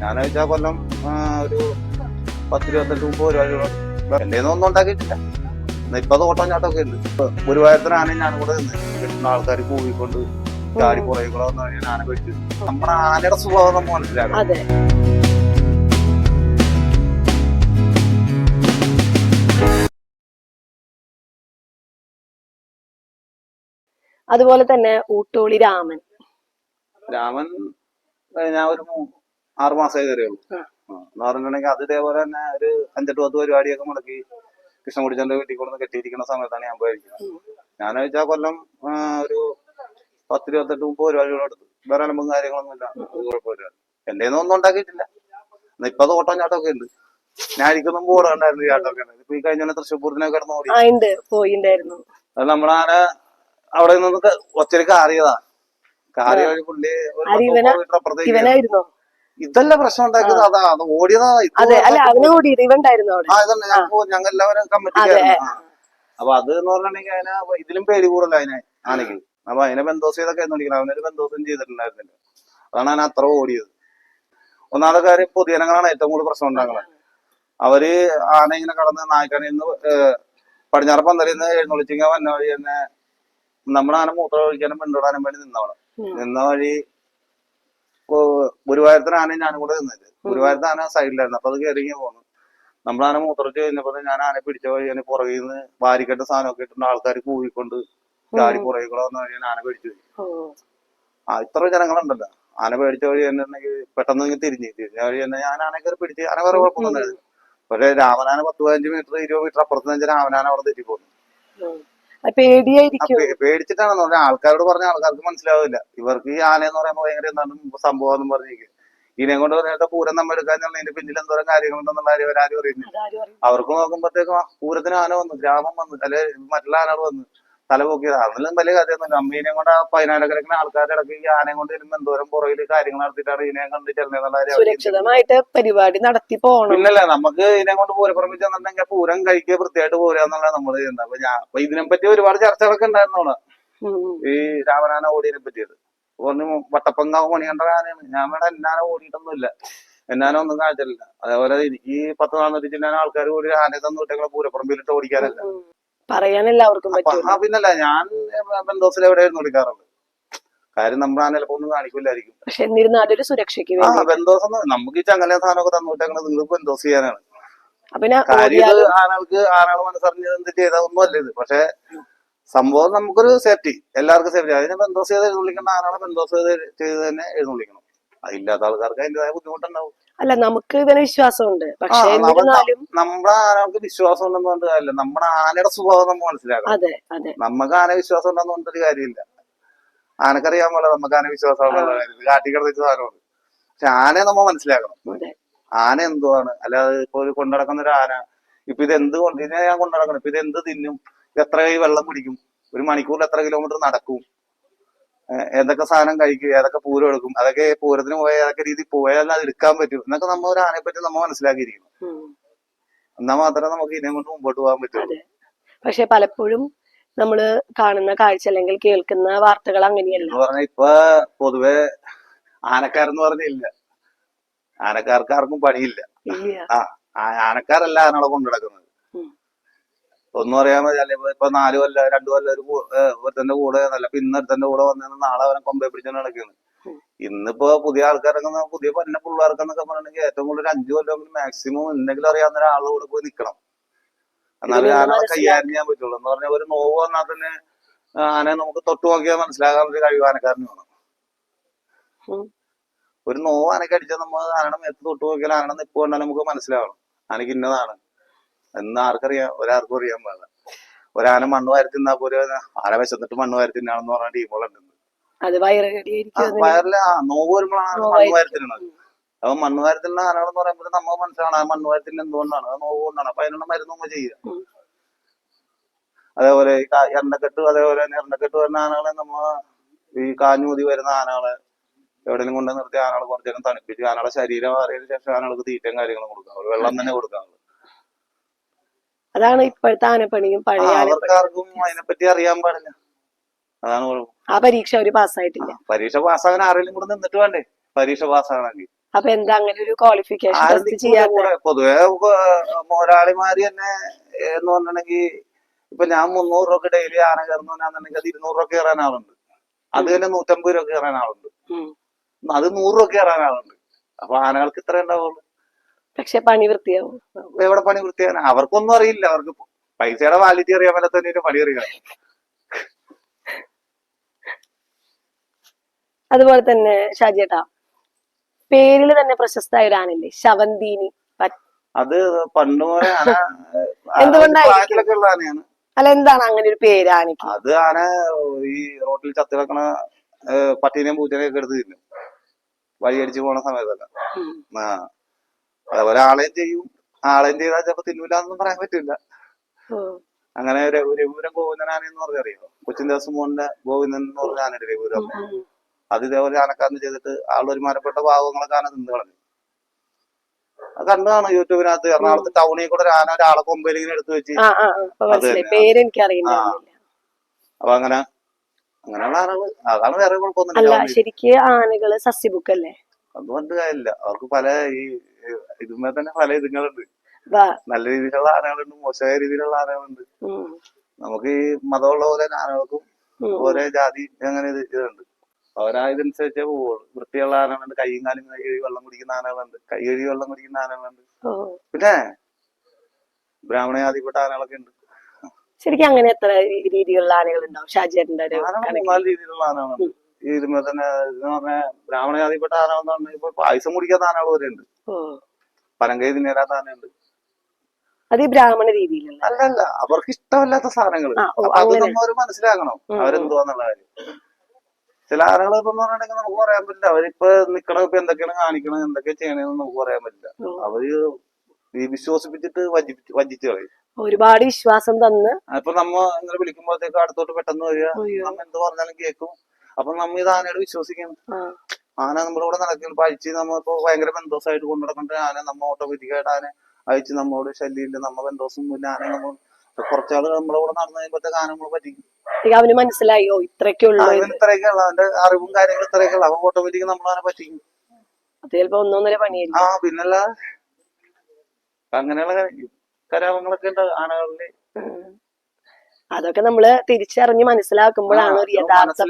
ഞാൻ വെച്ചാൽ കൊല്ലം ഒരു പത്തിരുപത്തെട്ട് മുപ്പത് ഒരു എന്റെ ഒന്നും ഉണ്ടാക്കിയിട്ടില്ല. എന്നാ ഇപ്പൊ തോട്ടം ചാട്ടമൊക്കെ ഉണ്ട്. ഗുരുവായൂരത്തിനാണ് ഞാൻ കൂടെ നിന്ന്. കിട്ടുന്ന ആൾക്കാർ കൂവിക്കൊണ്ട് ചാടി പുറകെ കൂടെ വന്ന് ഞാൻ ആന പിടിച്ചു നമ്മുടെ ആനയുടെ സ്വഭാവം നമ്മൾ മനസ്സിലാക്കണം. അതെ. അതുപോലെ തന്നെ ഊട്ടോളി രാമൻ. രാമൻ ഞാൻ ഒരു ആറ് മാസമേ കയറിയുള്ളൂ. ആ, എന്ന് പറഞ്ഞിട്ടുണ്ടെങ്കിൽ അത് ഇതേപോലെ തന്നെ ഒരു അഞ്ചെട്ട് പത്ത് പരിപാടിയൊക്കെ മുടക്കി കൃഷ്ണകുടിച്ചന്റെ വീട്ടിൽ കൊണ്ട് കെട്ടിയിരിക്കുന്ന സമയത്താണ് ഞാൻ പോയിരിക്കുന്നത്. ഞാൻ വെച്ചാൽ കൊല്ലം ഒരു ഒരു പത്തിരുപത്തെട്ട് മുപ്പത് പരിപാടികളും എടുത്തു. വേറെ അലമ്പും കാര്യങ്ങളൊന്നും ഇല്ല. കുഴപ്പമില്ല. എന്റെ ഒന്നും ഉണ്ടാക്കിയിട്ടില്ല. ഇപ്പൊ അത് ഓട്ടം ചാട്ടമൊക്കെ ഉണ്ട്. ഞാൻ ഇരിക്കുന്ന ഉണ്ടായിരുന്നു ഈ ചാട്ടമൊക്കെ ഇപ്പൊ ഈ കഴിഞ്ഞ തൃശ്ശൂർ പൂരത്തിനൊക്കെ കിടന്ന് ഓടി. അത് നമ്മളാനെ അവിടെ നിന്ന് ഒത്തിരി കാറിയതാ. കാറിയ പുള്ളി പത്ത് അപ്പുറത്തേക്ക് ഇതല്ല പ്രശ്നം ഉണ്ടാക്കുന്നത് അതാ അത് ഓടിയതാ അതെ അല്ല അവന് കൂടി ഇവണ്ടായിരുന്നു അവിടെ. ഞങ്ങൾ എല്ലാവരും കമ്മിറ്റിക്കായിരുന്നു അപ്പൊ അത് എന്ന് പറഞ്ഞിട്ടുണ്ടെങ്കിൽ അതിനെ ഇതിലും പേര് കൂടുതൽ അതിനെ. ആനയ്ക്ക്. അപ്പൊ അതിനെ ബന്ധോസ് ചെയ്തൊക്കെ വിളിക്കണം അവനൊരു ബന്ധോസും ചെയ്തിട്ടുണ്ടായിരുന്നില്ല. അതാണ് ഞാൻ അത്ര ഓടിയത്. ഒന്നാമത്തെ കാര്യം പൊതുജനങ്ങളാണ് ഏറ്റവും കൂടുതൽ പ്രശ്നം ഉണ്ടാക്കുന്നത്. അവർ ആന ഇങ്ങനെ കടന്ന് നായ്ക്കണി നിന്ന് പടിഞ്ഞാറ് പന്തലിൽ നിന്ന് എഴുന്നള്ളിച്ചിങ്ങ വന്ന വഴി തന്നെ നമ്മുടെ ആന മൂത്രം ഒഴിക്കാനും പെണ്ണോടാനും വേണ്ടി നിന്നവിടെ ഉം. നിന്ന വഴി ഗുരുവായൂരത്തിന് ആനയും ഞാനും കൂടെ നിന്നത്. ഗുരുവായൂരത്തെ ആന സൈഡിലായിരുന്നു. അപ്പൊ അത് കയറി പോന്നു. നമ്മളാന മൂത്രച്ച് കഴിഞ്ഞപ്പോ ഞാൻ ആന പിടിച്ച വഴി അതിന് പുറകിൽ നിന്ന് വാരിക്കെട്ട് സാധനമൊക്കെ ഇട്ടുണ്ട് ആൾക്കാർ കൂവിക്കൊണ്ട് ചാടി പുറകെ കൂടെ വന്ന വഴി ഞാൻ ആന പിടിച്ചു. ആ ഇത്ര ജനങ്ങളുണ്ടല്ലോ. ആന പേടിച്ച വഴി എന്നുണ്ടെങ്കിൽ പെട്ടെന്ന് ഇങ്ങനെ തിരിഞ്ഞ് തിരിഞ്ഞ വഴി തന്നെ ഞാൻ ആന കയറി പിടിച്ച് ആന വേറെ കുഴപ്പമൊന്നും പക്ഷെ രാമനാന പത്ത് പതിനഞ്ച് മീറ്റർ ഇരുപത് മീറ്റർ അപ്പുറത്ത് നിന്ന് രാമനാന അവിടെ തെറ്റിപ്പോന്നു. പേടിയായിരിക്കും. പേടിച്ചിട്ടാണെന്ന് പറഞ്ഞാൽ ആൾക്കാരോട് പറഞ്ഞ ആൾക്കാർക്ക് മനസ്സിലാവില്ല. ഇവർക്ക് ഈ ആന എന്ന് പറയുമ്പോൾ ഭയങ്കര എന്താണ് സംഭവം എന്ന് പറഞ്ഞിരിക്കും. ഇതിനെ കൊണ്ട് പറഞ്ഞിട്ട് പൂരം നമ്മൾ എടുക്കാന്നുള്ള ഇതിന്റെ പിന്നിൽ എന്തോരം കാര്യങ്ങളുണ്ടെന്നുള്ള കാര്യം അവരാരും അറിയുന്നില്ല. അവർക്ക് നോക്കുമ്പോഴത്തേക്കും പൂരത്തിന് ആന വന്നു ഗ്രാമം വന്നു അല്ലെ മറ്റുള്ള ആനകൾ വന്നു. തല പൊക്കിയത് അതിലും വലിയ കഥയൊന്നുമില്ല അമ്മീനെ കൊണ്ട് ആ പതിനായിരക്കണക്കിന് ആൾക്കാരുടെ ഇടയ്ക്ക് ഈ ആനയെ കൊണ്ട് വരുമ്പോൾ എന്തോരം പുറകിൽ കാര്യങ്ങൾ നടത്തിയിട്ടാണ് ഇതിനെ കണ്ട് ചെല്ലുന്നുള്ള സുരക്ഷിതമായിട്ട് പരിപാടി നടത്തി പോണം പിന്നല്ല നമുക്ക് ഇതിനെ കൊണ്ട് പൂരപ്പുറം ചെന്നിട്ടുണ്ടെങ്കിൽ പൂരം കഴിക്കുക വൃത്തിയായിട്ട് പോരുക നമ്മൾ നമ്മൾ ചെയ്യുന്നത്. അപ്പൊ ഞാൻ അപ്പൊ ഇതിനെപ്പറ്റി ഒരുപാട് ചർച്ചകളൊക്കെ ഉണ്ടായിരുന്നു. ഈ രാമനാന ഓടിയതിനെ പറ്റിയത് പറഞ്ഞു വട്ടപ്പങ്കാവ് പണിയേണ്ട ആനയാണ്. ഞാൻ വേണം എന്നാന ഓടിയിട്ടൊന്നുമില്ല. എന്നാനോ ഒന്നും കാഴ്ചയില്ല അതേപോലെ എനിക്ക് പത്ത് നാന്നൂറ്റി ചില്ലാൻ ആൾക്കാർ കൂടി ആനയെ തന്നു വിട്ടേങ്ങളെ പൂരപ്പുറമ്പിലിട്ട് ഓടിക്കാനല്ല. പറയാൻ എല്ലാവർക്കും പറ്റും പിന്നല്ല ഞാൻ ബന്ധോസിൽ എവിടെയായിരുന്നു വിളിക്കാറുള്ളത് കാര്യം നമ്മുടെ കാണിക്കില്ലായിരിക്കും. പക്ഷെ എന്നിരുന്നാലും ഒരു സുരക്ഷയ്ക്ക് ആ വേണ്ടി ബന്ധോസ് ഒന്ന് നമുക്ക് ഈ ചങ്ങല സാധനമൊക്കെ തന്നു വിട്ടേങ്ങളെ ബന്ധോസ് ചെയ്യാനാണ്. അപ്പൊ പിന്നെ കാര്യം ഇത് ഓടിയാലും ആനകൾക്ക് ആനകൾ മനസ്സറിഞ്ഞത് എന്ത് ചെയ്താൽ ഒന്നും ഇത് പക്ഷെ സംഭവം നമുക്കൊരു സേഫ്റ്റി എല്ലാവർക്കും സേഫ്റ്റി അതിനെ ബന്ധോസ് ചെയ്ത് എഴുന്നള്ളിക്കേണ്ട ആനകളെ ബന്ധോസ് ചെയ്ത് ചെയ്ത് തന്നെ എഴുന്നള്ളിക്കണം. അതില്ലാത്ത ആൾക്കാർക്ക് അതിന്റെതായ ബുദ്ധിമുട്ടുണ്ടാവും. അല്ല നമുക്ക് ഇതിന് വിശ്വാസമുണ്ട്. പക്ഷേ എന്നിരുന്നാലും നമ്മുടെ ആനകൾക്ക് വിശ്വാസം ഉണ്ടെന്ന് പറഞ്ഞിട്ട് കാര്യമില്ല. നമ്മുടെ ആനയുടെ സ്വഭാവം നമ്മൾ മനസ്സിലാക്കണം. അതെ അതെ. നമുക്ക് ആന വിശ്വാസം ഉണ്ടെന്ന് പറഞ്ഞിട്ടൊരു കാര്യമില്ല. ആനക്കറിയാൻ പോലെ നമുക്ക് ആന വിശ്വാസം സാധനമാണ് പക്ഷെ ആനയെ നമ്മൾ മനസ്സിലാക്കണം. അതെ. ആന എന്തുവാണ്? അല്ലാതെ ഇപ്പൊ ഒരു കൊണ്ടുനടക്കുന്ന ഒരു ആന. ഇപ്പൊ ഇത് എന്ത് കൊണ്ട് ഇതിനെ ഞാൻ കൊണ്ടുനടക്കണം ഇപ്പൊ ഇത് എന്ത് തിന്നും? എത്ര കൈ വെള്ളം കുടിക്കും? ഒരു മണിക്കൂറിൽ എത്ര കിലോമീറ്റർ നടക്കും? ഏതൊക്കെ സാധനം കഴിക്കും ഏതൊക്കെ പൂരം എടുക്കും അതൊക്കെ പൂരത്തിന് പോയ ഏതൊക്കെ രീതി പോയാൽ അത് എടുക്കാൻ പറ്റും എന്നൊക്കെ നമ്മൾ ഒരു പറ്റി നമ്മൾ മനസ്സിലാക്കിയിരിക്കണം എന്നാ മാത്രമേ നമുക്ക് ഇതിനെ കൊണ്ട് മുമ്പോട്ട് പോകാൻ പറ്റുള്ളൂ പക്ഷെ പലപ്പോഴും നമ്മൾ കാണുന്ന കാഴ്ച അല്ലെങ്കിൽ കേൾക്കുന്ന വാർത്തകൾ അങ്ങനെയല്ല. പറഞ്ഞ ഇപ്പൊ പൊതുവെ ആനക്കാരെന്ന് പറഞ്ഞില്ല. ആനക്കാർക്ക് ആർക്കും പണിയില്ല. ആ ആനക്കാരല്ല ആനകളെ കൊണ്ടു നടക്കുന്നത്. ഒന്നും അറിയാൻ പറ്റില്ല ഇപ്പൊ ഇപ്പൊ നാല് കൊല്ലം രണ്ടു കൊല്ലം ഒരു ഒരുത്തന്റെ കൂടെ നല്ല ഇപ്പൊ ഇന്ന് ഒരുത്തന്റെ കൂടെ വന്നു നാളെ അവനെ കൊമ്പെ പിടിച്ചാണ് നടക്കുന്നത്. ഇന്നിപ്പോ പുതിയ ആൾക്കാരൊക്കെ പുതിയ പന്ന പിള്ളേർക്കെന്നൊക്കെ പറഞ്ഞിട്ടുണ്ടെങ്കിൽ ഏറ്റവും കൂടുതൽ അഞ്ചു കൊല്ലം മാക്സിമം എന്തെങ്കിലും അറിയാവുന്ന ഒരാളുടെ കൂടെ പോയി നിക്കണം. എന്നാലും മനസ്സിലാക്കി- കൈകാര്യം ചെയ്യാൻ പറ്റുള്ളൂ. എന്ന് പറഞ്ഞാൽ ഒരു നോവ് വന്നാൽ തന്നെ ആനയെ നമുക്ക് തൊട്ടു നോക്കിയാൽ മനസ്സിലാകാൻ ഒരു കഴിവ് ആനക്കാരന് വേണം. ഒരു നോവ് ആനക്ക് അടിച്ചാൽ നമ്മൾ ആനയുടെ മേത്ത് തൊട്ട് നോക്കിയാൽ ആനയുടെ നിപ്പ് കണ്ടാൽ നമുക്ക് മനസ്സിലാവണം ആനക്ക് ഇന്നതാണ്. എന്ന് ആർക്കറിയാം? ഒരാർക്കും അറിയാൻ പാടില്ല. ഒരാന മണ്ണ് വാരി തിന്നാ പോലെ ആന വിശന്നിട്ട് മണ്ണ് വാരി തിന്നാണെന്ന് പറഞ്ഞ ടീമുകളുണ്ട്. വയറിൽ ആ നോവ് വരുമ്പോഴാണ് മണ്ണ്. വാരി തിന്നണത്. അപ്പൊ മണ്ണ് വാരി തിന്ന ആനകളെന്ന് പറയുമ്പോൾ നമ്മൾ മനസ്സിലാണ്. ആ മണ്ണ് വാരി തിന്ന എന്തുകൊണ്ടാണ്? അത് നോവ് കൊണ്ടാണ്. അപ്പൊ അതിനുള്ള മരുന്ന് നമ്മൾ ചെയ്യുക. അതേപോലെ ഈ എണ്ണക്കെട്ട് അതേപോലെ തന്നെ എണ്ണക്കെട്ട് വരുന്ന ആനകളെ നമ്മൾ ഈ കാഞ്ഞൂതി വരുന്ന ആനകളെ എവിടെയെങ്കിലും കൊണ്ട് നിർത്തി ആനകളെ കുറച്ചേരം തണുപ്പിച്ച് ആനകളെ ശരീരം മാറിയതിനു ശേഷം ആനകൾക്ക് തീറ്റയും കാര്യങ്ങളും കൊടുക്കാം. വെള്ളം തന്നെ കൊടുക്കാം. അതാണ് ഇപ്പോഴത്തെ ആനപ്പണിയും പഴയ ആനപ്പണി അതിനെപ്പറ്റി അറിയാൻ പാടില്ല. അതാണ് കുഴപ്പം. ആ പരീക്ഷ അവർ പാസ്സായിട്ടില്ല. പരീക്ഷ പാസ്സാകാൻ ആരെങ്കിലും കൂടെ നിന്നിട്ട് വേണ്ടേ? പരീക്ഷ പാസ്സാകണമെങ്കിൽ. അപ്പൊ എന്താ അങ്ങനെ ഒരു ക്വാളിഫിക്കേഷൻ ടെസ്റ്റ് കൂടെ. പൊതുവെ മുതലാളിമാര് തന്നെ എന്ന് പറഞ്ഞിട്ടുണ്ടെങ്കിൽ ഇപ്പൊ ഞാൻ മുന്നൂറ് രൂപ ഡെയിലി ആന കയറുന്നവനാണെന്നുണ്ടെങ്കിൽ അത് ഇരുന്നൂറ് രൂപ കയറാൻ ആളുണ്ട്. അത് തന്നെ നൂറ്റമ്പത് രൂപ കയറാൻ ആളുണ്ട്. അത് നൂറ് രൂപ കയറാൻ ആളുണ്ട്. അപ്പൊ ആനകൾക്ക് ഇത്ര ഉണ്ടാവുള്ളൂ. പക്ഷെ പണി വൃത്തിയാവും. എവിടെ പണി വൃത്തിയാണ് അവർക്കൊന്നും അറിയില്ല. അവർക്ക് പൈസയുടെ വാലിറ്റി അറിയാൻ മേലെ പണി അറിയാം അതുപോലെ തന്നെ ഷാജിയേട്ടാ പേരിൽ തന്നെ പ്രശസ്തമായ ഒരു ആനല്ലേ? ശവന്തീനി. അത് പണ്ട് എന്തുകൊണ്ടായിരിക്കും? ആനയാണ്. അല്ല എന്താണ് അങ്ങനെ ഒരു പേര് ആനയ്ക്ക്? അത് ആന ഈ റോട്ടിൽ ചത്തി കിടക്കണ പട്ടീനെയും പൂച്ചനെയും ഒക്കെ എടുത്ത് തിന്നും. വഴിയടിച്ച് പോണ സമയത്തല്ല. ആ. അതേപോലെ ആളെയും ചെയ്യും? ആളെയും ചെയ്താൽ ചിലപ്പോ തിന്നൂലെന്നും പറയാൻ പറ്റില്ല. അങ്ങനെ രഘുപുരം ഗോവിന്ദനാനെന്ന് പറഞ്ഞറിയോ കൊച്ചിൻ ദേവസ്വം മോഹന്റെ ഗോവിന്ദൻ എന്ന് പറഞ്ഞ ആനയുടെ രഘുപുരം. അത് ഇതേപോലെ ആനക്കാരന് ചെയ്തിട്ട് ആളൊരു മരപ്പെട്ട ഭാഗങ്ങളൊക്കെ ആന തിന്നു കളഞ്ഞു. അത് കണ്ടതാണ് യൂട്യൂബിനകത്ത് എറണാകുളത്ത് ടൗണിൽ കൂടെ ആന ഒരാളെ കൊമ്പയിൽ ഇങ്ങനെ എടുത്തു വെച്ച് അപ്പൊ അങ്ങനെ അങ്ങനെയുള്ള ആനകൾ അതാണ് വേറെ അല്ല കുഴപ്പമൊന്നുമില്ല ശരിക്ക് ആനകൾ സസ്യബുക്കല്ലേ? അതുകൊണ്ട് കാര്യമില്ല. അവർക്ക് പല ഈ ഇതുമേ തന്നെ പല ഇതുങ്ങളുണ്ട്. നല്ല രീതിയിലുള്ള ആനകളുണ്ട് മോശമായ രീതിയിലുള്ള ആനകളുണ്ട്. നമുക്ക് ഈ മതമുള്ള പോലെ ആനകൾക്കും ഓരോ ജാതി അങ്ങനെ ഇത് ഇതുണ്ട്. അവരാ ഇതനുസരിച്ചേ പോവുള്ളൂ. വൃത്തിയുള്ള ആനകളുണ്ട് കൈയും കാലും കൈ കഴുകി വെള്ളം കുടിക്കുന്ന ആനകളുണ്ട് കൈ കഴുകി വെള്ളം കുടിക്കുന്ന ആനകളുണ്ട്. പിന്നെ ബ്രാഹ്മണ ജാതിപ്പെട്ട ആനകളൊക്കെ ഉണ്ട്. ശരിക്കും അങ്ങനെ എത്ര രീതിയിലുള്ള ആനകൾ ഉണ്ടാവും ഒരു മൂന്നാൽ രീതിയിലുള്ള ആനകളുണ്ട്. ഈ ഇതുമേ തന്നെ എന്ന് പറഞ്ഞ ബ്രാഹ്മണ ജാതിപ്പെട്ട ആനകൾ എന്ന് ഇപ്പൊ പായസം കുടിക്കാത്ത ആനകൾ വരെ ഉണ്ട് ഓ പനങ്കൈ തിന്നേരാത്ത ആനയുണ്ട്. അത് ഈ ബ്രാഹ്മണ രീതിയിലല്ല? അല്ലല്ല അവർക്ക് ഇഷ്ടമല്ലാത്ത സാധനങ്ങൾ. അത് നമ്മൾ അവർ മനസ്സിലാക്കണം. അവരെന്തുവാന്നുള്ള കാര്യം. ചില ആളുകൾ ഇപ്പൊ പറഞ്ഞിട്ടുണ്ടെങ്കിൽ നമുക്ക് പറയാൻ പറ്റില്ല. അവരിപ്പൊ നിക്കണ ഇപ്പൊ എന്തൊക്കെയാണ് കാണിക്കണം എന്തൊക്കെ ചെയ്യണെന്ന് നമുക്ക് പറയാൻ പറ്റില്ല. അവർ വിശ്വസിപ്പിച്ചിട്ട് വഞ്ചിച്ച് കളയും. ഒരുപാട് വിശ്വാസം തന്ന് അപ്പൊ നമ്മ ഇങ്ങനെ വിളിക്കുമ്പോഴത്തേക്ക് അടുത്തോട്ട് പെട്ടെന്ന് വരിക. നമ്മ എന്ത് പറഞ്ഞാലും കേൾക്കും അപ്പൊ നമ്മ ഇത് ആനയോട് വിശ്വസിക്കണം ആന നമ്മുടെ കൂടെ നടക്കുന്നു ഇപ്പൊ അഴിച്ച് നമ്മ ഇപ്പൊ ഭയങ്കര ബന്ധോസായിട്ട് കൊണ്ടു നടക്കേണ്ട ആന നമ്മ ഓട്ടോമാറ്റിക്കായിട്ട് ആന അഴിച്ച് നമ്മളോട് ശല്യമില്ല. നമ്മ ബന്ധോസും ഇല്ല ആന നമ്മൾ കുറച്ചാൾ നമ്മുടെ കൂടെ നടന്നു കഴിയുമ്പോഴത്തേക്ക് ആന നമ്മളെ പറ്റിക്കും. അവന് മനസ്സിലായോ? ഇത്രയൊക്കെ ഉള്ളു ഇത്രയൊക്കെ ഉള്ളു. അവന്റെ അറിവും കാര്യങ്ങളും ഇത്രയൊക്കെ ഉള്ളു. അപ്പൊ ഓട്ടോമാറ്റിക് നമ്മളെ പറ്റിക്കും. അത് ചിലപ്പോ ഒന്നൊന്നര പണിയായിരിക്കും. ആ പിന്നല്ല. അങ്ങനെയുള്ള കരാപങ്ങളൊക്കെ ഉണ്ട് ആനകളിൽ. അതൊക്കെ നമ്മൾ തിരിച്ചറിഞ്ഞ് മനസ്സിലാക്കുമ്പോഴാണ് ഒരു യഥാർത്ഥ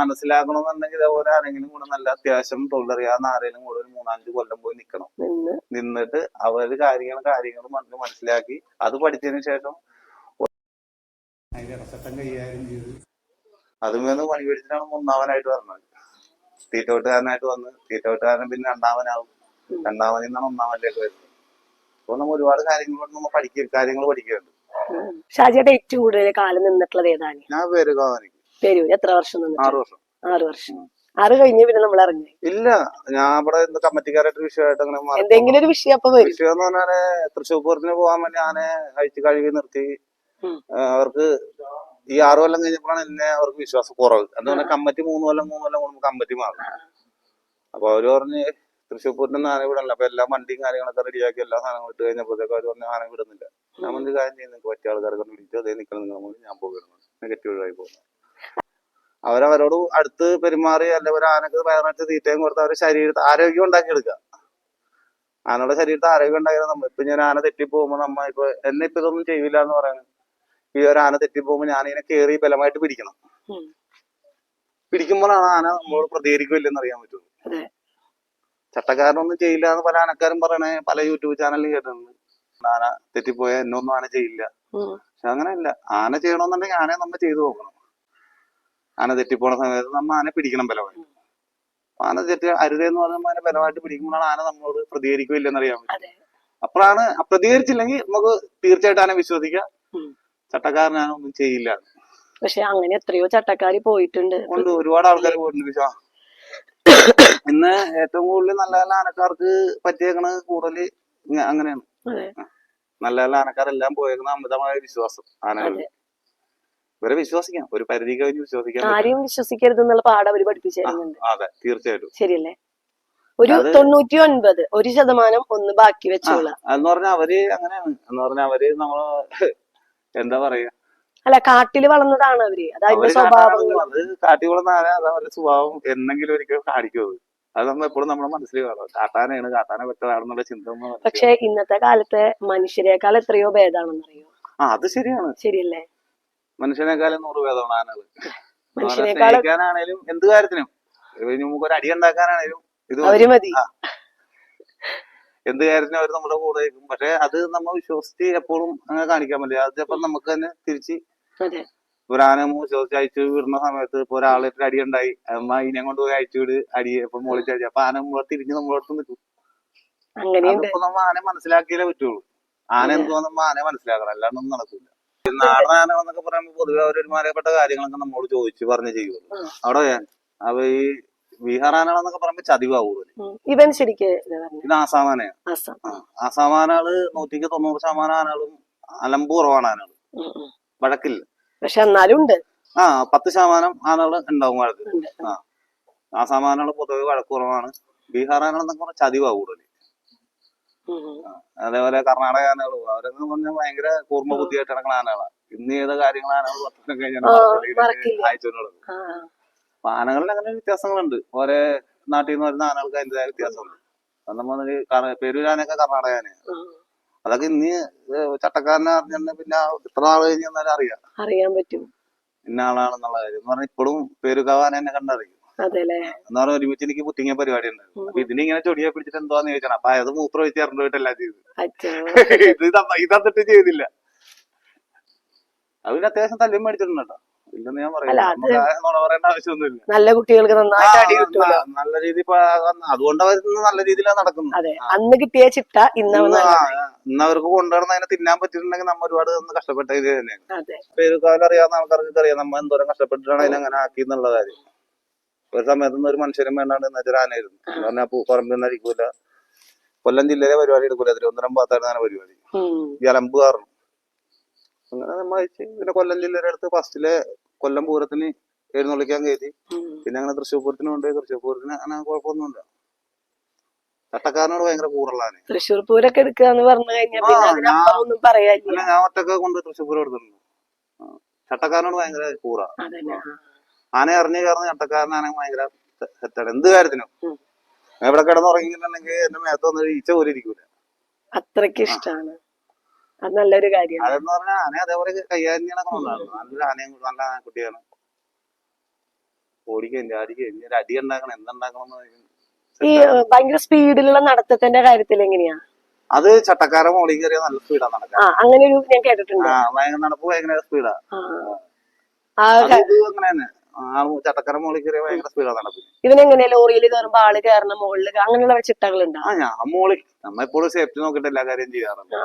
മനസ്സിലാക്കണമെന്നുണ്ടെങ്കിൽ ഇതേപോലെ ആരെങ്കിലും കൂടെ നല്ല അത്യാവശ്യം തൊഴിലറിയാവുന്ന ആരെങ്കിലും കൂടെ ഒരു മൂന്നാലഞ്ച് കൊല്ലം പോയി നിൽക്കണം നിന്ന്. നിന്നിട്ട് അവർ കാര്യങ്ങൾ കാര്യങ്ങൾ മനസ്സിൽ മനസ്സിലാക്കി. അത് പഠിച്ചതിന് ശേഷം അതുമേന്ന് പണി പിടിച്ചിട്ടാണ് മൂന്നാമനായിട്ട് പറഞ്ഞത് തീറ്റവട്ടുകാരനായിട്ട് വന്ന് തീറ്റവട്ടുകാരൻ പിന്നെ രണ്ടാമനാവും. രണ്ടാമനിൽ നിന്നാണ് ഒന്നാമനിലേക്ക് വരുന്നത്. അപ്പൊ നമ്മൾ ഒരുപാട് കാര്യങ്ങളോട് നമ്മൾ പഠിക്കുക കാര്യങ്ങൾ പഠിക്കുന്നുണ്ട്. ഷാജിയുടെ ഏറ്റവും കൂടുതൽ കാലം നിന്നിട്ടുള്ളത് ഏതാണ്? പേരൂര്. എത്ര വർഷം നിന്നിട്ട്? ആറ് വർഷം. ആറ് കഴിഞ്ഞ് പിന്നെ നമ്മൾ ഇറങ്ങി ഇല്ല. ഞാൻ ഇവിടെ കമ്മിറ്റിക്കാരായിട്ട് വിഷയമായിട്ട് അങ്ങനെ എന്തെങ്കിലും ഒരു വിഷയം അപ്പൊ വിഷയം എന്ന് പറഞ്ഞാൽ തൃശ്ശൂർ പൂരത്തിന് പോകാൻ വേണ്ടി ഞാൻ അഴിച്ചു കഴുകി നിർത്തി. അവർക്ക് ഈ ആറു കൊല്ലം കഴിഞ്ഞപ്പോഴാണ് എന്നെ അവർക്ക് വിശ്വാസം കുറവ്. എന്ന് പറഞ്ഞാൽ കമ്മിറ്റി മൂന്ന് കൊല്ലം മൂന്ന് കൊല്ലം കൂടുമ്പോൾ കമ്മിറ്റി മാറും. അപ്പൊ അവർ പറഞ്ഞ് തൃശ്ശൂർ പൂരത്തിന് ആന വിടണില്ല അപ്പൊ എല്ലാ വണ്ടിയും കാര്യങ്ങളൊക്കെ റെഡിയാക്കി എല്ലാ സാധനങ്ങളും ഇട്ട് കഴിഞ്ഞപ്പോഴത്തേക്കും അവർ പറഞ്ഞ ആന വിടുന്നില്ല. ഞാൻ ഒരു കാര്യം ചെയ്യുന്നു നിങ്ങൾക്ക് പറ്റിയ ആൾക്കാരെ കൊണ്ട് വിളിച്ചു. അതേ നിൽക്കണം നിങ്ങൾ മുന്നിൽ ഞാൻ പോകുന്നു നെഗറ്റീവ് ഒഴിവായി പോകുന്നു. അവരവരോട് അടുത്ത് പെരുമാറി അല്ലെ ഒരു ആനക്ക് വയറിനകത്ത് തീറ്റയും കൊടുത്ത് അവരുടെ ശരീരത്തെ ആരോഗ്യം ഉണ്ടാക്കിയെടുക്കുക. ആനയുടെ ശരീരത്തെ ആരോഗ്യം ഉണ്ടാക്കിയാൽ നമ്മൾ ഇപ്പൊ ഞാൻ ആന തെറ്റി പോകുമ്പോ നമ്മ ഇപ്പൊ എന്നെ ഇപ്പൊ ഇതൊന്നും ചെയ്യില്ല എന്ന് പറയുന്നത് ഈ ഒരു ആന തെറ്റി പോകുമ്പോ ഞാൻ ഇതിനെ കയറി ബലമായിട്ട് പിടിക്കണം. പിടിക്കുമ്പോഴാണ് ആന നമ്മളോട് പ്രതികരിക്കില്ലെന്ന് അറിയാൻ പറ്റുള്ളൂ. ചട്ടക്കാരനൊന്നും ചെയ്യില്ല എന്ന് പല ആനക്കാരും പറയണേ. പല യൂട്യൂബ് ചാനലിലും കേട്ടിട്ടുണ്ട്. ആന തെറ്റിപ്പോയ എന്നൊന്നും ആന ചെയ്യില്ല. പക്ഷെ അങ്ങനെയല്ല. ആന ചെയ്യണമെന്നുണ്ടെങ്കിൽ ആനയെ നമ്മൾ ചെയ്തു നോക്കണം. ആന തെറ്റിപ്പോണ സമയത്ത് നമ്മൾ ആന പിടിക്കണം ബലമായി ആന തെറ്റി അരുതെന്ന് പറയുമ്പോൾ ആന ബലമായിട്ട് പിടിക്കുമ്പോഴാണ് ആന നമ്മളോട് പ്രതികരിക്കില്ലെന്നറിയാൻ പറ്റും. അപ്പോഴാണ് പ്രതികരിച്ചില്ലെങ്കിൽ നമുക്ക് തീർച്ചയായിട്ടും ആന വിശ്വസിക്കാം. ചട്ടക്കാരനാണ് ഒന്നും ചെയ്യില്ല. പക്ഷെ അങ്ങനെ എത്രയോ ചട്ടക്കാരി പോയിട്ടുണ്ട്. ഒരുപാട് ആൾക്കാർ പോയിട്ടുണ്ട്. ഇന്ന് ഏറ്റവും കൂടുതൽ നല്ല നല്ല ആനക്കാർക്ക് പറ്റിയേക്കണ കൂടുതൽ അങ്ങനെയാണ്. നല്ല നല്ല ആനക്കാരെല്ലാം പോയേക്കുന്ന അമിതമായ വിശ്വാസം ആനകളിൽ ഇവരെ വിശ്വസിക്കാം. ഒരു പരിധി കഴിഞ്ഞ് വിശ്വസിക്കാം ആരെയും വിശ്വസിക്കരുത് എന്നുള്ള പാഠം അവർ പഠിപ്പിച്ചത് അതെ. തീർച്ചയായിട്ടും. ശരിയല്ലേ? ഒരു തൊണ്ണൂറ്റി ഒൻപത് ഒരു ശതമാനം ഒന്ന് ബാക്കി വെച്ചോളാം. എന്ന് പറഞ്ഞാൽ അവർ അങ്ങനെയാണ്. എന്ന് പറഞ്ഞാൽ അവർ നമ്മൾ എന്താ പറയാ അല്ല കാട്ടിൽ വളർന്നതാണ് അവർ. അതായത് സ്വഭാവം കാട്ടിൽ കാട്ടിക്കുളന്ന ആന അവരുടെ സ്വഭാവം എന്നെങ്കിലും ഒരിക്കലും കാണിക്കും അത്. നമ്മൾ എപ്പോഴും നമ്മുടെ മനസ്സിൽ കാണും. കാട്ടാനാണ്. കാട്ടാനെ വെട്ടതാണെന്നുള്ള ചിന്ത പക്ഷെ ഇന്നത്തെ കാലത്തെ മനുഷ്യരെക്കാൾ എത്രയോ ഭേദാണെന്നറിയോ ആ അത് ശരിയാണ്. ശരിയല്ലേ? മനുഷ്യനേക്കാളും നൂറ് ഭേദമാണ് ആനകൾ സ്നേഹിക്കാനാണേലും എന്ത് കാര്യത്തിനും. നമുക്ക് ഒരു അടി ഉണ്ടാക്കാനാണേലും ഇത് അവർ മതി. എന്ത് കാര്യത്തിനും അവർ നമ്മുടെ കൂടെ നിൽക്കും. പക്ഷെ അത് നമ്മൾ വിശ്വസിച്ച് എപ്പോഴും അങ്ങനെ കാണിക്കാൻ പറ്റില്ല. അത് ചിലപ്പോൾ നമുക്ക് തന്നെ തിരിച്ച് ആന നമ്മൾ വിശ്വസിച്ച് അയച്ചു വിടുന്ന സമയത്ത് ഇപ്പൊ ഒരാളായിട്ട് അടി ഉണ്ടായി. അമ്മ ഇതിനെ കൊണ്ട് പോയി അയച്ചു വിട് അടി ഇപ്പൊ മോളി ചാടി. അപ്പൊ ആന നമ്മളെ തിരിഞ്ഞ് നമ്മളടുത്ത് നിൽക്കും. അങ്ങനെയുണ്ട്. അതിപ്പോ നമ്മ ആന മനസ്സിലാക്കിയാലേ പറ്റുള്ളൂ. ആന എന്തുവാ നമ്മ ആനയെ മനസ്സിലാക്കണം. അല്ലാണ്ടൊന്നും നടക്കില്ല നാടൻ ആന എന്നൊക്കെ പറയുമ്പോ പൊതുവെ അവരൊരുമാരപ്പെട്ട കാര്യങ്ങളൊക്കെ നമ്മോട് ചോദിച്ചു പറഞ്ഞു ചെയ്യുള്ളൂ. അവിടെ അവ ഈ ബീഹാർ ആനകളെന്നൊക്കെ പറയുമ്പോ ചതിവാകൂല ഇവൻ ശരിക്ക് ഇതാ ആസാമാനയാണ്. ആസാമാനാൾ ആസാം ആനകൾ നൂറ്റിക്ക് തൊണ്ണൂറ് ശതമാനം ആനകളും അലമ്പ് കുറവാണ് ആനകൾ. വഴക്കില്ല. പക്ഷെ എന്നാലും ഉണ്ട് ആ പത്ത് ശതമാനം ആനകൾ ഉണ്ടാവും വഴക്ക്. ആ ആസാം ആനകൾ പൊതുവെ വഴക്ക് കുറവാണ്. ബീഹാർ പറഞ്ഞാൽ ചതിവാ കൂടുതൽ. അതേപോലെ കർണാടക ആനകളും അവരൊക്കെ പറഞ്ഞാൽ ഭയങ്കര കൂർമ്മ ബുദ്ധിയായിട്ട് നടക്കുന്ന ആനകളാണ് ഇന്ന് ഏത് കാര്യങ്ങൾ ആനകൾ പത്തൊക്കെ കഴിഞ്ഞാൽ ആ, മറക്കില്ല. ആനകളിൽ അങ്ങനെ വ്യത്യാസങ്ങളുണ്ട്. ഓരോ നാട്ടിൽ നിന്ന് വരുന്ന ആനകൾക്ക് അതിന്റെതായ വ്യത്യാസമുണ്ട്. നമ്മൾ പേരൂരാനൊക്കെ കർണാടക ആനയാണ്. അതൊക്കെ ഇന്ന് ചട്ടക്കാരനെ പിന്നെ ഇത്ര നാൾ കഴിഞ്ഞ് എന്നാലും അറിയാം. അറിയാൻ പറ്റും. ഇന്ന ആളാണെന്നുള്ള കാര്യം. എന്ന് പറഞ്ഞാൽ ഇപ്പോഴും പേരുകാവാൻ എന്നെ കണ്ടറിയും. എന്ന് പറഞ്ഞാൽ ഒരുമിച്ച് എനിക്ക് പുറ്റിങ്ങിയ പരിപാടി ഉണ്ട്. അപ്പൊ ഇതിനിങ്ങനെ ചൊടിയെ പിടിച്ചിട്ട് എന്തോന്ന് ചോദിച്ചാണ്. അപ്പൊ അത് മൂത്രം ഒഴിച്ച് ഇറണ്ടു പോയിട്ടല്ല ചെയ്ത് ഇത് ഇതന്നിട്ട് ചെയ്തില്ല. അതിന് അത്യാവശ്യം തല്ലും മേടിച്ചിട്ടുണ്ട് കേട്ടോ. അല്ല, അത് നല്ല കുട്ടികൾക്ക് നന്നായിട്ട് അടി ന- നല്ല രീതി അതുകൊണ്ട് നല്ല രീതിയിലാണ് നടക്കുന്നത്. അതെ അന്ന് കിട്ടിയ ചിട്ട ഇന്ന് ഇന്ന് അവർക്ക് കൊണ്ടുവരുന്ന അതിനെ തിന്നാൻ പറ്റിയിട്ടുണ്ടെങ്കിൽ നമ്മ ഒരുപാട് കഷ്ടപ്പെട്ട ഇത് തന്നെയാണ്. പേരുകാലം അറിയാവുന്ന ആൾക്കാർക്ക് അറിയാം നമ്മ എന്തോരം കഷ്ടപ്പെട്ടിട്ടാണ് അതിനെ അങ്ങനെ ആക്കി എന്നുള്ള കാര്യം. ഒരു സമയത്തൊന്നും ഒരു മനുഷ്യരും വേണ്ടാണ്ട് എന്നുവെച്ചാൽ ആനയായിരുന്നു. പറഞ്ഞാൽ പറമ്പിൽ നിന്നായിരിക്കൂല കൊല്ലം ജില്ലയിലെ പരിപാടി എടുക്കൂല തിരുവനന്തപുരം ഭാഗത്തായിരുന്നു അങ്ങനെ പരിപാടി. ഈ അലമ്പ് കാരണം. അങ്ങനെ സമ്മതിച്ച് പിന്നെ കൊല്ലം ജില്ലയുടെ അടുത്ത് ഫസ്റ്റിലെ കൊല്ലം പൂരത്തിന് എഴുന്നള്ളിക്കാൻ കയറ്റി. പിന്നെ അങ്ങനെ തൃശ്ശൂർ പൂരത്തിന് കൊണ്ടുപോയി. തൃശ്ശൂർ പൂരത്തിന് അങ്ങനെ കുഴപ്പമൊന്നുമില്ല. ചട്ടക്കാരനോട് ഭയങ്കര കൂറുള്ളതാണ്. തൃശ്ശൂർ പൂരൊക്കെ എടുക്കാന്ന് പറഞ്ഞു കഴിഞ്ഞാൽ ഞാൻ ഒറ്റയ്ക്ക് കൊണ്ട് തൃശ്ശൂർ പൂരം എടുത്തിട്ടുണ്ട്. ചട്ടക്കാരനോട് ഭയങ്കര കൂറ. ആന അറിഞ്ഞു കയറുന്ന ചട്ടക്കാരനാണെങ്കിൽ ഭയങ്കര സെറ്റാണ് എന്ത് കാര്യത്തിനും. എവിടെ കിടന്നുറങ്ങിയിട്ടുണ്ടെങ്കിൽ എന്റെ മേത്ത് വന്ന് ഈച്ച പോലെ ഇരിക്കൂല. അത്രയ്ക്ക് ഇഷ്ടാണ്. അത് നല്ലൊരു കാര്യമാണ്. അതെന്ന് പറഞ്ഞാൽ ആന അതേപോലെ കൈകാര്യം നല്ല ആനയും നല്ല ആനക്കുട്ടിയാണ് ഓടിക്കുകയും ചാടിക്കുകയും ഇനി ഒരു അടി ഉണ്ടാക്കണം എന്തുണ്ടാക്കണം എന്ന് ഈ ഭയങ്കര സ്പീഡിലുള്ള നടത്തത്തിന്റെ കാര്യത്തിൽ എങ്ങനെയാ? അത് ചട്ടക്കാരൻ മോളിൽ കയറിയ നല്ല സ്പീഡാണ് ആ അങ്ങനെ ഒരു ഞാൻ കേട്ടിട്ടുണ്ട്. ആ ഭയങ്കര നടപ്പ് ഭയങ്കര സ്പീഡാ. ആ. ഇത് അങ്ങനെ തന്നെ ചട്ടക്കാരൻ മോളിൽ കയറിയ ഭയങ്കര സ്പീഡാ നടപ്പ്. ഇവനെങ്ങനെ ലോറിയിൽ കയറുമ്പോ ആൾ കയറണ മുകളിൽ അങ്ങനെയുള്ള ചിട്ടകളുണ്ടോ? ആ ഞാൻ മോളിൽ നമ്മ എപ്പോഴും സേഫ്റ്റി നോക്കിയിട്ട് എല്ലാ കാര്യം ചെയ്യാറുണ്ട്.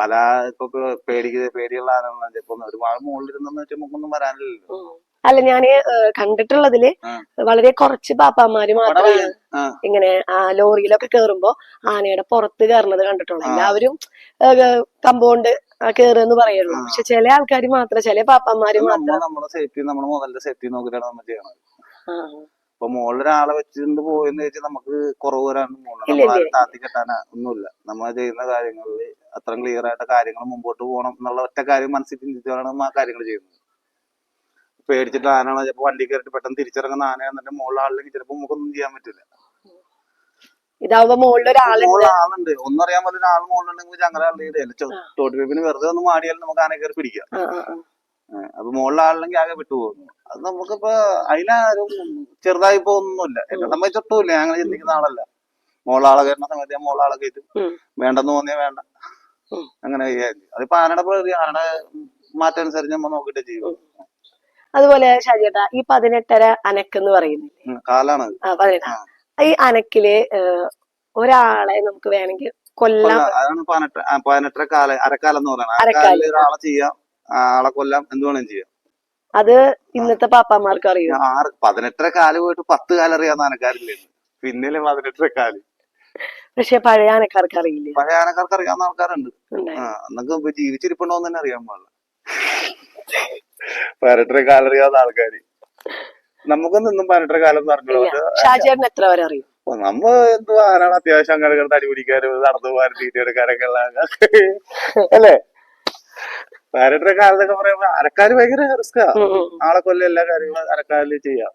പല ഇപ്പൊ പേടിക്ക് പേടിയുള്ള ആരാണ് ഇപ്പൊ ഒരുപാട് മുകളിലിരുന്നെന്ന് വെച്ചാൽ നമുക്കൊന്നും വരാനില്ലല്ലോ. അല്ല ഞാൻ കണ്ടിട്ടുള്ളതിൽ വളരെ കുറച്ച് പാപ്പാമാര് മാത്രമാണ് ഇങ്ങനെ ആ ലോറിയിലൊക്കെ കേറുമ്പോ ആനയുടെ പുറത്ത് കയറുന്നത് കണ്ടിട്ടുള്ളൂ. എല്ലാവരും കമ്പൗണ്ട് കേറുന്ന് പറയുള്ളൂ. പക്ഷെ ചില ആൾക്കാർ മാത്രം ചില പാപ്പാമാര് മാത്രം നമ്മ നമ്മുടെ സേഫ്റ്റി നമ്മുടെ മുതലിന്റെ സേഫ്റ്റി നോക്കിയിട്ടാണ് നമ്മൾ ചെയ്യണത്. ഇപ്പൊ മുകളിൽ ഒരാളെ വെച്ചിട്ട് പോയെന്ന് വെച്ചാൽ നമുക്ക് കുറവ് വരാനൊന്നും മുകളിൽ താത്തി കെട്ടാനാ ഒന്നുമില്ല. നമ്മൾ ചെയ്യുന്ന കാര്യങ്ങളിൽ അത്ര ക്ലിയർ ആയിട്ട് കാര്യങ്ങൾ മുമ്പോട്ട് പോകണം എന്നുള്ള ഒറ്റ കാര്യം മനസ്സിൽ ചിന്തിച്ചാണ് നമ്മൾ ആ കാര്യങ്ങൾ ചെയ്യുന്നത്. പേടിച്ചിട്ട് ആനാണ് ചിലപ്പോൾ വണ്ടി കയറിട്ട് പെട്ടെന്ന് തിരിച്ചിറങ്ങുന്ന ആനയാണെന്നുണ്ടെങ്കിൽ മുകളിൽ ആളില്ലെങ്കിൽ ചിലപ്പോൾ നമുക്കൊന്നും ചെയ്യാൻ പറ്റില്ല. ഇതാവുമ്പോ മുകളിൽ ഒരാളുണ്ട്. മുകളിൽ ആളുണ്ട്. ഒന്നും അറിയാൻ പോലെ ഒരാൾ മുകളിലുണ്ടെങ്കിൽ ചങ്ങല ആളുടെ തോട്ടുവെപ്പിന് വെറുതെ ഒന്ന് മാടിയാലും നമുക്ക് ആനയെ കയറി പിടിക്കാം. അപ്പൊ മുകളിലാണെങ്കിൽ ആകെ വിട്ടുപോകുന്നു അത് നമുക്കിപ്പോ അതിനാരും ചെറുതായി പോകുന്നില്ല എന്നെ സംബന്ധിച്ചിട്ടില്ല ഞാൻ അങ്ങനെ ചിന്തിക്കുന്ന ആളല്ല. മുകളാളെ കയറുന്ന സമയത്ത് ഞാൻ മുകളാളെ കയറ്റും. വേണ്ടെന്ന് തോന്നിയാ വേണ്ട. അങ്ങനെ അതിപ്പോ ആനയുടെ പ്രകൃതി ആനയുടെ മാറ്റം അനുസരിച്ച് നമ്മൾ നോക്കിട്ട് ചെയ്യും അതുപോലെ ഷാജിയേട്ടാ ഈ പതിനെട്ടര അനക്കെന്ന് പറയുന്നില്ലേ. കാലാണ് ഈ അനക്കിൽ ഒരാളെ നമുക്ക് വേണമെങ്കിൽ കൊല്ലാം. പതിനെട്ടര കാല അരക്കാലം എന്ന് പറയുന്നത്. അരക്കാൽ. അരക്കാലിൽ ഒരാളെ ചെയ്യാം. ആളെ കൊല്ലാം എന്ത് വേണം ചെയ്യാം. അത് ഇന്നത്തെ പാപ്പാമാർക്ക് അറിയാം? ആറ് പതിനെട്ടര കാൽ പോയിട്ട് പത്ത് കാലം അറിയാവുന്ന ആനക്കാരില്ലേ? പിന്നെ പതിനെട്ടര കാൽ. പക്ഷെ പഴയ ആനക്കാർക്ക് അറിയില്ല. പഴയ ആനക്കാർക്ക് അറിയാവുന്ന ആൾക്കാരുണ്ട്. എന്നൊക്കെ ഇപ്പൊ ജീവിച്ചിരിപ്പുണ്ടോ എന്ന് തന്നെ അറിയാൻ പാടില്ല. പതിനെട്ടര കാലറിയാവുന്ന ആൾക്കാര്. നമുക്കൊന്നും പതിനെട്ടര കാലം ഷാജിയേട്ടൻ എത്ര വരെ അറിയും? നമ്മ എന്തുവാ? ആരാണ് അത്യാവശ്യം അങ്ങനെ കിടന്ന് അടിപിടിക്കാനും നടന്നു പോകാനും തീറ്റ എടുക്കാനൊക്കെ ഉള്ള അല്ലേ? പതിനെട്ടര കാലത്തൊക്കെ പറയുമ്പോ അരക്കാൽ ഭയങ്കര റിസ്കാ ആളെ കൊല്ലം എല്ലാ കാര്യങ്ങളും അരക്കാലിൽ ചെയ്യാം.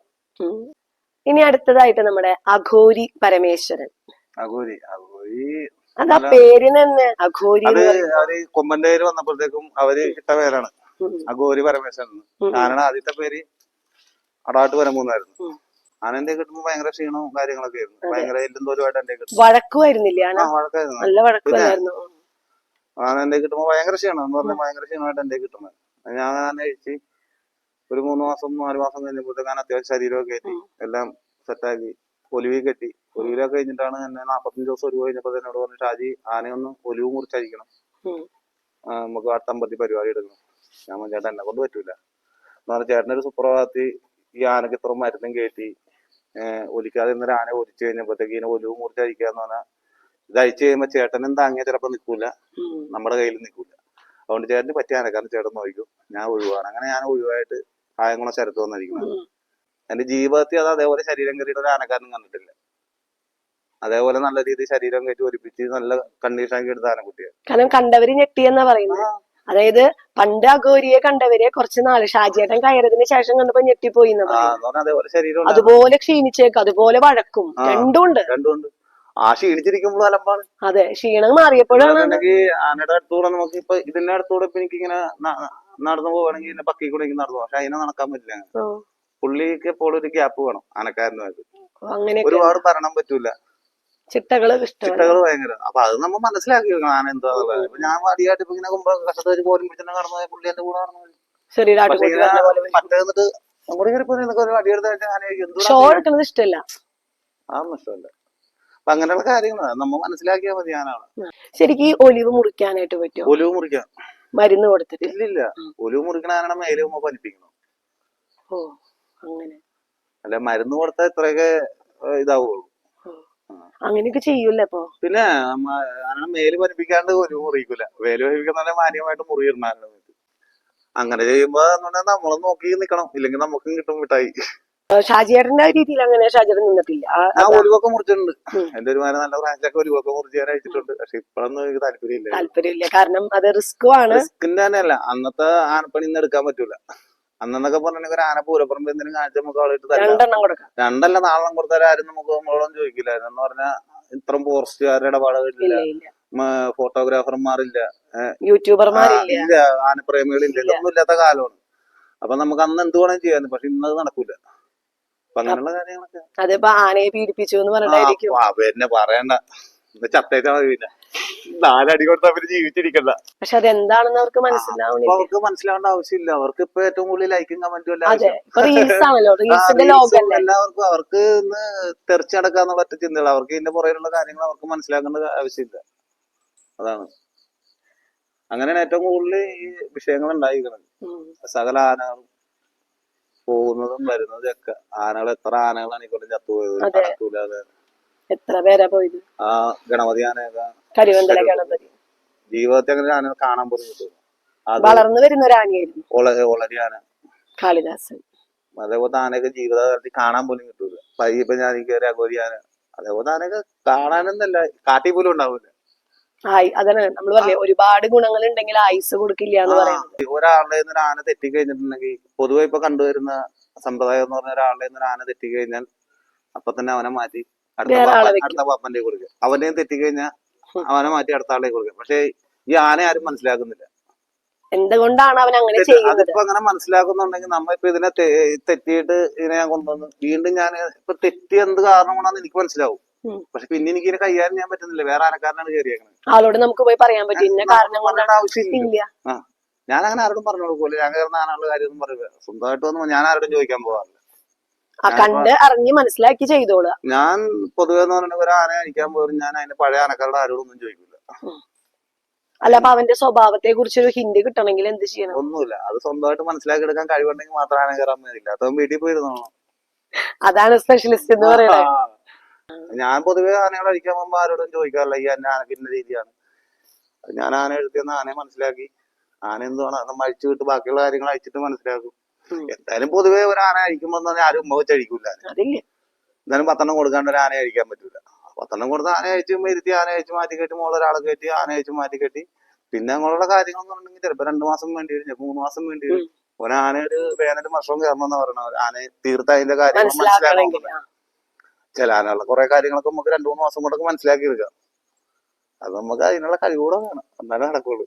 ഇനി അടുത്തതായിട്ട് നമ്മുടെ അഘോരി പരമേശ്വരൻ. അഘോരി അഘോരി അതാ പേരിന് തന്നെ അഘോരി അത്. അവർ കൊമ്പന്റെ പേര് വന്നപ്പോഴത്തേക്കും അവർ ഇട്ട പേരാണ്. അഘോരി പരമേശ്വരൻ. കാരണം ആദ്യത്തെ പേര് അടാട്ട് വരമ്പൂന്നായിരുന്നു. ആനന്റെ കിട്ടുമ്പോ ഭയങ്കര ക്ഷീണവും കാര്യങ്ങളൊക്കെ ആയിരുന്നു. ഭയങ്കര എല്ലും തോലുമായിട്ട് എന്റെ കിട്ടും. വഴക്കുമായിരുന്നില്ലേ നല്ല വഴക്കുമായിരുന്നു ആനന്റെ കിട്ടുമ്പോ ഭയങ്കര ക്ഷീണം. എന്ന് പറഞ്ഞാൽ ഭയങ്കര ക്ഷീണമായിട്ട് എന്റെ കിട്ടുന്നത്. ഞാൻ തന്നെ കഴിച്ച് ഒരു മൂന്ന് മാസം നാല് മാസം കഴിഞ്ഞപ്പോഴത്തേക്ക് ഞാൻ അത്യാവശ്യം ശരീരമൊക്കെ കയറ്റി എല്ലാം സെറ്റാക്കി ഒലിവിൽ കെട്ടി. ഒലിവിലൊക്കെ കഴിഞ്ഞിട്ടാണ് എന്നെ നാപ്പത്തഞ്ച് ദിവസം ഒലിവ് കഴിഞ്ഞപ്പോ എന്നോട് പറഞ്ഞു ഷാജി ആനയൊന്നും ഒലിവ് മുറിച്ചഴിക്കണം. ആ, നമുക്ക് അടുത്ത അമ്പത്തി പരിപാടി എടുക്കണം. ഞാൻ ചേട്ടൻ ചേട്ടാ എന്നെ കൊണ്ട് പറ്റൂല. എന്ന് പറഞ്ഞ ഒരു സുപ്രഭാതത്തിൽ ഈ ആനക്ക് ഇത്ര മരുന്നും കയറ്റി ഒലിക്കാതെ ഇന്നൊരു ആന ഒലിച്ചു കഴിഞ്ഞപ്പോഴത്തേക്ക് ഇതിനെ ഒലിവ് മുറിച്ചായിരിക്കാന്ന് പറഞ്ഞാൽ ഇത് അഴിച്ചു കഴിയുമ്പോ ചേട്ടനും താങ്ങിയ ചിലപ്പോ നിൽക്കൂല. നമ്മുടെ കയ്യിൽ നിൽക്കൂല അതുകൊണ്ട് ചേട്ടന് പറ്റിയാണ് കാരണം ചേട്ടൻ നോക്കും ഞാൻ ഒഴിവാണ്. അങ്ങനെ ഞാൻ ഒഴിവായിട്ട് ആയംകുളം ശരത്ത് വന്നിരിക്കുന്നത്. എന്റെ ജീവിതത്തിൽ അത് അതേപോലെ ശരീരം കയറിയിട്ട് ഒരു ആനക്കാരനും കണ്ടിട്ടില്ല. അതേപോലെ നല്ല രീതിയിൽ ശരീരം കയറ്റി ഒരുപ്പിച്ച് നല്ല കണ്ടീഷൻ ആക്കി എടുത്ത ആനക്കുട്ടിയെ. കാരണം കണ്ടവര് ഞെട്ടിയെന്നാ പറയുന്നത്. അതായത് പണ്ട് അഗോരിയെ കണ്ടവരെ കുറച്ച് നാൾ ഷാജിയേട്ടൻ കയറിയതിന് ശേഷം കണ്ടപ്പോ ഞെട്ടിപ്പോയി അതേപോലെ ക്ഷീണിച്ചേക്കും അതുപോലെ വഴക്കും. രണ്ടും ഉണ്ട്. രണ്ടുമുണ്ട് ആ ക്ഷീണിച്ചിരിക്കുമ്പോൾ അലമ്പാണ്. അതെ ക്ഷീണം മാറിയപ്പോഴാണ് ആനയുടെ അടുത്തൂടെ നമുക്ക് ഇപ്പൊ ഇതിന്റെ അടുത്തൂടെ ഇപ്പൊ എനിക്ക് ഇങ്ങനെ നടന്നു പോവാണെങ്കിൽ പക്കി കൂടെ എനിക്ക് നടന്നു പക്ഷെ അതിനെ നടക്കാൻ പറ്റില്ല പുള്ളിക്ക് എപ്പോഴും ഒരു ഗ്യാപ്പ് വേണം ആനക്കാരനുമായിട്ട് ഒരുപാട് ഭരണം പറ്റൂല. ചിട്ടകൾ ചിട്ടകൾ ഭയങ്കര. അപ്പൊ അത് നമ്മൾ മനസ്സിലാക്കി വെക്കണം ആന എന്താന്നുള്ളത് ഇപ്പൊ ഞാൻ അടിയായിട്ട് ഇപ്പൊ ഇങ്ങനെ കുമ്പോ കഷ്ടത്തെ ഒരു പോരും പിടിച്ചാൽ കടന്നു പുള്ളി എന്റെ കൂടെ നടന്നു. മറ്റേ എന്നിട്ട് നമ്മുടെ ഒരു അടിയെടുത്ത് കഴിഞ്ഞാൽ ആന എന്തോ ഇഷ്ടമല്ല അതൊന്നും ഇഷ്ടമല്ല അപ്പൊ അങ്ങനെയുള്ള കാര്യങ്ങളാണ് നമ്മൾ മനസ്സിലാക്കിയാൽ മതി ഞാനാണ്. ശരിക്കും ഒലിവ് മുറിക്കാനായിട്ട് പറ്റും ഒലിവ് മുറിക്കാം. മരുന്ന് കൊടുത്തിട്ട്? ഇല്ലില്ല. ഒലിവ് മുറിക്കണ മേലെ പനിപ്പിക്കണം. ഓ അങ്ങനെ. അല്ല മരുന്ന് കൊടുത്താൽ ഇത്രയൊക്കെ ഇതാവുള്ളൂ. അങ്ങനെയൊക്കെ ചെയ്യൂല്ലേ അപ്പൊ? പിന്നെ ആനയുടെ മേൽ പനിപ്പിക്കാണ്ട് ഒലിവ് മുറിയിക്കൂല വേൽ പനിപ്പിക്കുന്ന മാന്യമായിട്ട് മുറിയിടണം അങ്ങനെ ചെയ്യുമ്പോ നമ്മൾ നോക്കി നിക്കണം. ഇല്ലെങ്കിൽ നമുക്കും കിട്ടും മിഠായി. ഷാജിയേട്ടന്റെ രീതിയിൽ അങ്ങനെ ഷാജിയേട്ടൻ നിന്നിട്ടില്ല. ആ- ഒരു ഒലിവൊക്കെ മുറിച്ചിട്ടുണ്ട്. എന്റെ ഒരു നല്ല ബ്രാഞ്ചൊക്കെ ഒലിവൊക്കെ മുറിച്ച് ഞാൻ അയച്ചിട്ടുണ്ട് പക്ഷെ ഇപ്പോഴൊന്നും എനിക്ക് താല്പര്യമില്ല. താല്പര്യമില്ല. കാരണം അത് റിസ്കും ആണ്. റിസ്കിന്റെ തന്നെയല്ല അന്നത്തെ ആനപ്പണി ഇന്ന് എടുക്കാൻ പറ്റൂല. അന്നൊക്കെ പറഞ്ഞിട്ടുണ്ടെങ്കിൽ ഒരു ആന പൂരപ്പുറമ്പ് എന്തെങ്കിലും കാണിച്ച നമുക്ക് ആളായിട്ട് തരാം. രണ്ടെണ്ണം കൊടുക്കാം. രണ്ടല്ല നാളെ കൊടുത്താൽ ആരും നമുക്ക് നമ്മളോടും ചോദിക്കില്ലായിരുന്നു എന്ന് പറഞ്ഞാൽ ഇത്രയും ഫോറസ്റ്റുകാരുടെ ഇടപാടുകളില്ല ഇല്ല ഇല്ല. ഫോട്ടോഗ്രാഫർമാരില്ല. യൂട്യൂബർമാരില്ല. ഇല്ല ആനപ്രേമികളില്ല. ഇതൊന്നും ഇല്ലാത്ത കാലമാണ്. അപ്പൊ നമുക്ക് അന്ന് എന്ത് വേണമെങ്കിലും ചെയ്യാൻ പക്ഷെ ഇന്നത് നടക്കൂല. അങ്ങനെയുള്ള കാര്യങ്ങളൊക്കെ. അതിപ്പോ ആനയെ പീഡിപ്പിച്ചു എന്ന് പറഞ്ഞിട്ടായിരിക്കും ആ, പിന്നെ പറയണ്ട. ഇന്ന് ചത്തേച്ചാ മതി പിന്നെ. നാലടി കൊടുത്താൽ അവർ ജീവിച്ചിരിക്കണ്ട. പക്ഷെ അതെന്താണെന്ന് അവർക്ക് മനസ്സിലാവുന്നില്ല അവർക്ക് മനസ്സിലാവേണ്ട ആവശ്യമില്ല. അവർക്ക് ഇപ്പൊ ഏറ്റവും കൂടുതൽ ലൈക്കും കമന്റും എല്ലാവർക്കും അവർക്ക് ഇന്ന് തെറിച്ചടക്കാന്നുള്ള ഒറ്റ ചിന്തകൾ അവർക്ക് ഇതിന്റെ പുറകിലുള്ള കാര്യങ്ങൾ അവർക്ക് മനസ്സിലാക്കേണ്ട ആവശ്യമില്ല. അതാണ്. അങ്ങനെയാണ് ഏറ്റവും കൂടുതൽ ഈ വിഷയങ്ങൾ ഉണ്ടായിരിക്കുന്നത്. സകല ആനകളും പോകുന്നതും വരുന്നതും ഒക്കെ ആനകൾ എത്ര ആനകളാണ് ഈ കൊല്ലം ചത്തുപോയത് അതെ. എത്ര പേരാ പോയത്? ആ ഗണപതി ആനയൊക്കെ കരിവന്തല ഗണപതി. ജീവിതത്തിൽ അങ്ങനെ ആന കാണാൻ പോലും കിട്ടും വളർന്നു വരുന്ന ഒരു ആനയായിരുന്നു. വളരെ വളരെ ആന. കാളിദാസൻ. അതേപോലത്തെ ആനയൊക്കെ ജീവിതകാലത്തിൽ കാണാൻ പോലും കിട്ടൂല. പയ്യെ ഇപ്പൊ ഞാൻ കയറി അഗോരി ആന. അതേപോലത്തെ ആനയൊക്കെ കാണാനൊന്നല്ല കാട്ടിൽ പോലും ഉണ്ടാവില്ല. ആയി അതന്നെ. നമ്മൾ പറഞ്ഞേ ഒരുപാട് ഗുണങ്ങൾ ഉണ്ടെങ്കിൽ ആയുസ് കൊടുക്കില്ല എന്ന് പറയുന്നത് ഒരാളുടെ ഒരു ആന തെറ്റിക്കഴിഞ്ഞിട്ടുണ്ടെങ്കിൽ പൊതുവെ ഇപ്പൊ കണ്ടുവരുന്ന സമ്പ്രദായം എന്ന് പറഞ്ഞ ഒരാളുടെ ഒരു ആന തെറ്റിക്കഴിഞ്ഞാൽ അപ്പൊ തന്നെ അവനെ മാറ്റി അടുത്ത പാപ്പന്റെ കൊടുക്കുക. അവനെയും തെറ്റിക്കഴിഞ്ഞാൽ അവനെ മാറ്റി അടുത്ത ആളെ കൊടുക്കുക. പക്ഷെ ഈ ആന ആരും മനസ്സിലാക്കുന്നില്ല. എന്തുകൊണ്ടാണ് അവൻ അങ്ങനെ ചെയ്യുന്നത്? അതിപ്പോ അങ്ങനെ മനസ്സിലാക്കുന്നുണ്ടെങ്കിൽ നമ്മ ഇപ്പൊ ഇതിനെ തെറ്റിയിട്ട് ഇതിനെ ഞാൻ കൊണ്ടുവന്നു വീണ്ടും ഞാൻ ഇപ്പൊ തെറ്റി എന്ത് കാരണം കൊണ്ടാന്ന് എനിക്ക് മനസ്സിലാവും. പക്ഷെ പിന്നെ എനിക്ക് ഇതിനെ കൈകാര്യം ചെയ്യാൻ പറ്റുന്നില്ല. വേറെ ആരക്കാരനാണ് കയറിയേക്കുന്നത് ആളോട് നമുക്ക് പോയി പറയാൻ പറ്റും. ഇന്ന കാരണം കൊണ്ടാണ് ആവശ്യമില്ല. ഞാൻ അങ്ങനെ ആരോടും പറഞ്ഞു കൊടുക്കൂല ഞാൻ കയറുന്ന കാര്യം കാര്യമൊന്നും പറയില്ല. സ്വന്തമായിട്ട് വന്നു ഞാൻ ആരോടും ചോദിക്കാൻ പോകാറില്ല. ആ കണ്ട് അറിഞ്ഞ് മനസ്സിലാക്കി ചെയ്തോളു. ഞാൻ പൊതുവെ എന്ന് പറഞ്ഞിട്ടുണ്ടെങ്കിൽ ഒരു ആന അടിക്കാൻ പോലും ഞാൻ അതിന്റെ പഴയ ആനക്കാരുടെ ആരോടൊന്നും ചോദിക്കില്ല അല്ല അപ്പൊ അവന്റെ സ്വഭാവത്തെ കുറിച്ച് ഒരു ഹിന്ദി കിട്ടണമെങ്കിൽ എന്ത് ചെയ്യണം? ഒന്നുമില്ല. അത് സ്വന്തമായിട്ട് മനസ്സിലാക്കി എടുക്കാൻ കഴിവുണ്ടെങ്കിൽ മാത്രം ആന കയറാൻ വീട്ടിൽ പോയിരുന്നോ അതാണ് സ്പെഷ്യലിസ്റ്റ് എന്ന് പറയുന്നത് ഞാൻ പൊതുവെ ആനകൾ അഴിക്കാൻ പോകുമ്പോൾ ആരോടും ചോദിക്കാറില്ല. ഈ ആന ആനക്ക് ഇന്ന രീതിയാണ്. ഞാൻ ആന എഴുത്തിയെന്ന് ആനയെ മനസ്സിലാക്കി. ആന എന്തുവാണ്? അത് അഴിച്ചു വിട്ട് ബാക്കിയുള്ള കാര്യങ്ങൾ അഴിച്ചിട്ട് മനസ്സിലാക്കും. എന്തായാലും പൊതുവെ ഒരു ആന അഴിക്കുമ്പോൾ തന്നെ ആരും ഉമ്മ വെച്ച് അഴിക്കൂല എന്തായാലും പത്തെണ്ണം കൊടുക്കാണ്ട് ഒരു ആന അഴിക്കാൻ പറ്റൂല. പത്തെണ്ണം കൊടുത്ത് ആന അഴിച്ച് ഇരുത്തി ആന അഴിച്ച് മാറ്റി കെട്ടി മോളെ ഒരാളെ കയറ്റി ആന അഴിച്ച് മാറ്റി കെട്ടി. പിന്നെ അങ്ങനെയുള്ള കാര്യങ്ങൾ എന്ന് പറഞ്ഞിട്ടുണ്ടെങ്കിൽ ചിലപ്പോ രണ്ടു മാസം വേണ്ടി വരും മൂന്ന് മാസം വേണ്ടി വരും. ഒരു ആന ഒരു വേനൽ വർഷവും കയറണം എന്ന് പറയണ ആന തീർത്ത അതിന്റെ കാര്യങ്ങൾ മനസ്സിലാക്കണം. ചില ആനകളുടെ കുറെ കാര്യങ്ങളൊക്കെ നമുക്ക് രണ്ടു മൂന്ന് മാസം കൊണ്ടൊക്കെ മനസ്സിലാക്കി എടുക്കാം അത് നമുക്ക് അതിനുള്ള കഴിവുകൂടെ വേണം. എന്നാലേ നടക്കുള്ളൂ.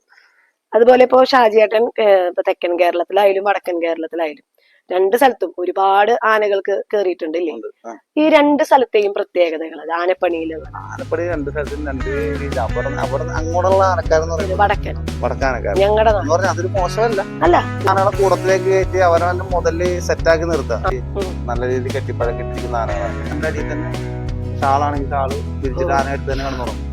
അതുപോലെ ഇപ്പോ ഷാജിയേട്ടൻ ഇപ്പൊ തെക്കൻ കേരളത്തിലായാലും വടക്കൻ കേരളത്തിലായാലും രണ്ട് സ്ഥലത്തും ഒരുപാട് ആനകൾക്ക് കേറിയിട്ടുണ്ട് ഇല്ലേ ഈ രണ്ട് സ്ഥലത്തെയും പ്രത്യേകതകൾ ആനപ്പണിയിലുള്ള. ആനപ്പടി രണ്ട് സ്ഥലത്തും രണ്ട് അങ്ങോട്ടുള്ള ആനക്കാരെന്ന് വടക്കൻ. വടക്കാനക്കാർ ഞങ്ങളുടെ അതൊരു മോശമല്ല. അല്ല. ആനകളെ കൂടത്തിലേക്ക് കയറ്റി അവനവന്റെ മുതൽ സെറ്റാക്കി നിർത്താം. നല്ല രീതിയിൽ കെട്ടിപ്പഴക്കിട്ടിരിക്കുന്ന ആനകളാണ് അതിന്റെ രീതിയിൽ തന്നെ. ഷാളാണെങ്കിൽ ഷാൾ തിരിച്ചിട്ട് ആന എടുത്ത് തന്നെ കിടന്നുറങ്ങും